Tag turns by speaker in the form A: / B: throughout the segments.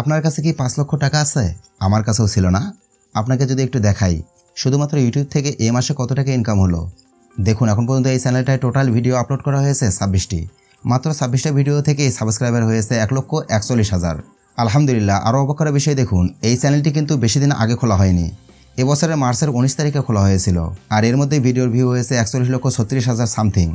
A: আপনার কাছে কি পাঁচ লক্ষ টাকা আছে? আমার কাছেও ছিল না। আপনাকে যদি একটু দেখাই, শুধুমাত্র ইউটিউব থেকে এ মাসে কত টাকা ইনকাম হলো? দেখুন, এখন পর্যন্ত এই চ্যানেলটায় টোটাল ভিডিও আপলোড করা হয়েছে ছাব্বিশটি। মাত্র ছাব্বিশটা ভিডিও থেকে সাবস্ক্রাইবার হয়েছে এক লক্ষ একচল্লিশ হাজার। আলহামদুলিল্লাহ, আরও অবাক করার বিষয় দেখুন, এই চ্যানেলটি কিন্তু বেশি দিন আগে খোলা হয়নি। এবছরের মার্চের উনিশ তারিখে খোলা হয়েছিল, আর এর মধ্যে ভিডিওর ভিউ হয়েছে একচল্লিশ লক্ষ ছত্রিশ হাজার সামথিং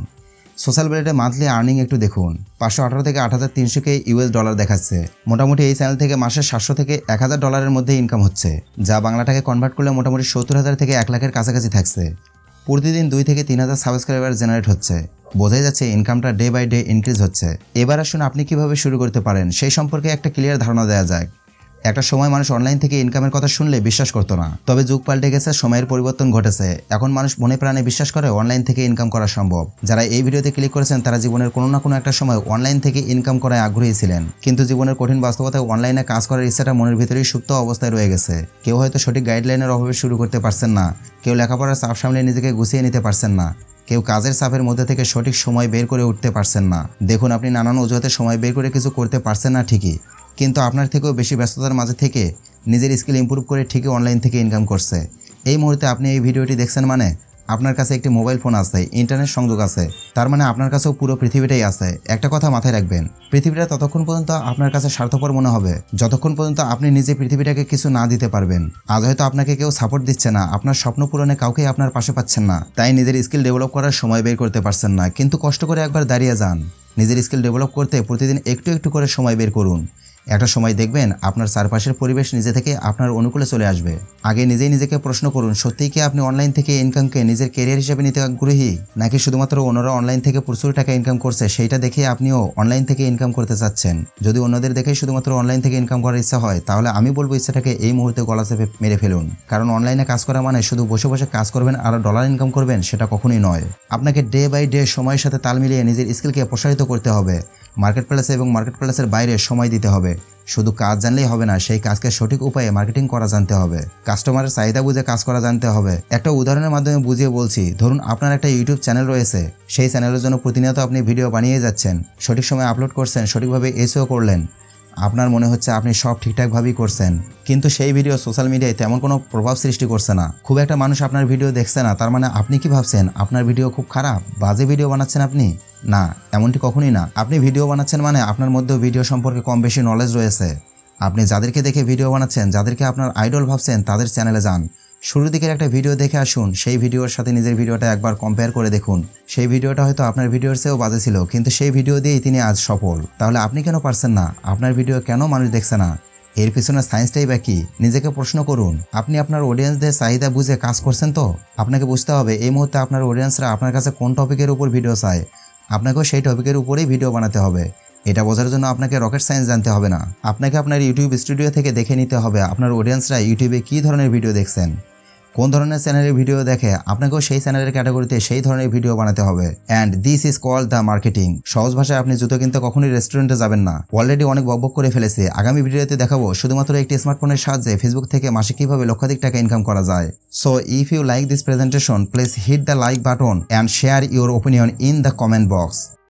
A: সোশ্যাল মিডিয়াতে মান্থলি আর্নিং একটু দেখুন। পাঁচশো আঠারো থেকে আট হাজার তিনশোকে ইউএস ডলার দেখাচ্ছে। মোটামুটি এই চ্যানেল থেকে মাসে সাতশো থেকে এক হাজার ডলারের মধ্যে ইনকাম হচ্ছে, যা বাংলাটাকে কনভার্ট করলে মোটামুটি সত্তর হাজার থেকে এক লাখের কাছাকাছি থাকছে। প্রতিদিন দুই থেকে তিন হাজার সাবস্ক্রাইবার জেনারেট হচ্ছে। বোঝাই যাচ্ছে ইনকামটা ডে বাই ডে ইনক্রিজ হচ্ছে। এবার আসুন আপনি কীভাবে শুরু করতে পারেন, সেই সম্পর্কে একটা ক্লিয়ার ধারণা দেওয়া যায় একটা সময় মানুষ অনলাইন থেকে ইনকামের কথা শুনলে বিশ্বাস করতো না। তবে যুগ পাল্টে গেছে, সময়ের পরিবর্তন ঘটেছে। এখন মানুষ মনে প্রাণে বিশ্বাস করে অনলাইন থেকে ইনকাম করা সম্ভব। যারা এই ভিডিওতে ক্লিক করেছেন, তারা জীবনের কোনো না কোনো একটা সময় অনলাইন থেকে ইনকাম করায় আগ্রহী ছিলেন। কিন্তু জীবনের কঠিন বাস্তবতায় অনলাইনে কাজ করার ইচ্ছাটা মনের ভিতরেই সুপ্ত অবস্থায় রয়ে গেছে। কেউ হয়তো সঠিক গাইডলাইনের অভাবে শুরু করতে পারছেন না। কেউ লেখাপড়ার চাপ সামলে নিজেকে গুছিয়ে নিতে পারছেন না। কেউ কাজের চাপের মধ্যে থেকে সঠিক সময় বের করে উঠতে পারছেন না। দেখুন, আপনি নানান অজুহাতে সময় বের করে কিছু করতে পারছেন না ঠিকই। কিন্তু আপনার থেকেও বেশি ব্যস্ততার মাঝে থেকে নিজের স্কিল ইমপ্রুভ করে ঠিকই অনলাইন থেকে ইনকাম করছে। এই মুহূর্তে আপনি এই ভিডিওটি দেখছেন মানে আপনার কাছে একটি মোবাইল ফোন আছে ইন্টারনেট সংযোগ আছে। তার মানে আপনার কাছেও পুরো পৃথিবীটাই আছে। একটা কথা মাথায় রাখবেন, পৃথিবীটা ততক্ষণ পর্যন্ত আপনার কাছে স্বার্থপর মনে হবে, যতক্ষণ পর্যন্ত আপনি নিজে পৃথিবীটাকে কিছু না দিতে পারবেন। আজ হয়তো আপনাকে কেউ সাপোর্ট দিচ্ছে না, আপনার স্বপ্ন পূরণে কাউকেই আপনার পাশে পাচ্ছেন না, তাই নিজের স্কিল ডেভেলপ করার সময় বের করতে পারছেন না। কিন্তু কষ্ট করে একবার দাঁড়িয়ে যান। নিজের স্কিল ডেভেলপ করতে প্রতিদিন একটু একটু করে সময় বের করুন। একটা সময় দেখবেন আপনার চারপাশের পরিবেশ নিজে থেকে আপনার অনুকূলে চলে আসবে। আগে নিজেই নিজেকে প্রশ্ন করুন, সত্যিই কি আপনি অনলাইন থেকে ইনকামকে নিজের কেরিয়ার হিসেবে নিতে আগ্রহী? নাকি শুধুমাত্র অন্যরা অনলাইন থেকে প্রচুর টাকা ইনকাম করছে, সেইটা দেখে আপনিও অনলাইন থেকে ইনকাম করতে চাচ্ছেন? যদি অন্যদের দেখে শুধুমাত্র অনলাইন থেকে ইনকাম করার ইচ্ছা হয়, তাহলে আমি বলব ইচ্ছাটাকে এই মুহূর্তে গলা চেপে মেরে ফেলুন। কারণ অনলাইনে কাজ করা মানে শুধু বসে বসে কাজ করবেন আর ডলার ইনকাম করবেন, সেটা কখনোই নয়। আপনাকে ডে বাই ডে সময়ের সাথে তাল মিলিয়ে নিজের স্কিলকে প্রসারিত করতে হবে। মার্কেট প্লেসে এবং মার্কেট প্লেসের বাইরে সময় দিতে হবে। শুধু কাজ জানলেই হবে না, সেই কাজকে সঠিক উপায়ে মার্কেটিং করা জানতে হবে। কাস্টমারের চাহিদা বুঝে কাজ করা জানতে হবে। একটা উদাহরণের মাধ্যমে বুঝিয়ে বলছি, ধরুন আপনার একটা ইউটিউব চ্যানেল রয়েছে, সেই চ্যানেলের জন্য প্রতিনিয়ত আপনি ভিডিও বানিয়ে যাচ্ছেন, সঠিক সময় আপলোড করছেন, সঠিকভাবে এসেও করলেন। আপনার মনে হচ্ছে আপনি সব ঠিকঠাকভাবেই করছেন, কিন্তু সেই ভিডিও সোশ্যাল মিডিয়ায় তেমন কোনো প্রভাব সৃষ্টি করছে না। খুব একটা মানুষ আপনার ভিডিও দেখছে না, তার মানে আপনি কি ভাবছেন, আপনার ভিডিও খুব খারাপ, বাজে ভিডিও বানাচ্ছেন আপনি? না, এমনটি কখনই না। আপনি ভিডিও বানাচ্ছেন মানে আপনার মধ্যেও ভিডিও সম্পর্কে কম বেশি নলেজ রয়েছে। আপনি যাদেরকে দেখে ভিডিও বানাচ্ছেন, যাদেরকে আপনার আইডল ভাবছেন, তাদের চ্যানেলে যান। শুরুর দিকের একটা ভিডিও দেখে আসুন, সেই ভিডিওর সাথে নিজের ভিডিওটা একবার কম্পেয়ার করে দেখুন। সেই ভিডিওটা হয়তো আপনার ভিডিওর চেয়েও বাজে ছিল, কিন্তু সেই ভিডিও দিয়েই তিনি আজ সফল। তাহলে আপনি কেন পারছেন না? আপনার ভিডিও কেন মানুষ দেখছে না? এর পিছনে সায়েন্সটাই বা কি? নিজেকে প্রশ্ন করুন, আপনি আপনার অডিয়েন্সদের চাহিদা বুঝে কাজ করছেন তো? আপনাকে বুঝতে হবে, এই মুহূর্তে আপনার অডিয়েন্সরা আপনার কাছে কোন টপিকের উপর ভিডিও চায়? আপনাকেও সেই টপিকের উপরেই ভিডিও বানাতে হবে। এটা বোঝার জন্য আপনাকে রকেট সায়েন্স জানতে হবে না। আপনাকে আপনার ইউটিউব স্টুডিও থেকে দেখে নিতে হবে আপনার অডিয়েন্সরা ইউটিউবে কী ধরনের ভিডিও দেখছেন। কোন ধরনের চ্যানেলের ভিডিও দেখে আপনাকেও সেই চ্যানেলের ক্যাটাগরিতে সেই ধরনের ভিডিও বানাতে হবে। And this is call the marketing সহজ ভাষায় আপনি জুতো কিনতে কখনোই রেস্টুরেন্টে যাবেন না। অলরেডি অনেক বকবক করে ফেলেছে। আগামী ভিডিওতে দেখাবো শুধুমাত্র একটি স্মার্টফোনের সাহায্যে ফেসবুক থেকে মাসে কীভাবে লক্ষাধিক টাকা ইনকাম করা যায়। So if you like this presentation please hit the like button and share your opinion in the comment box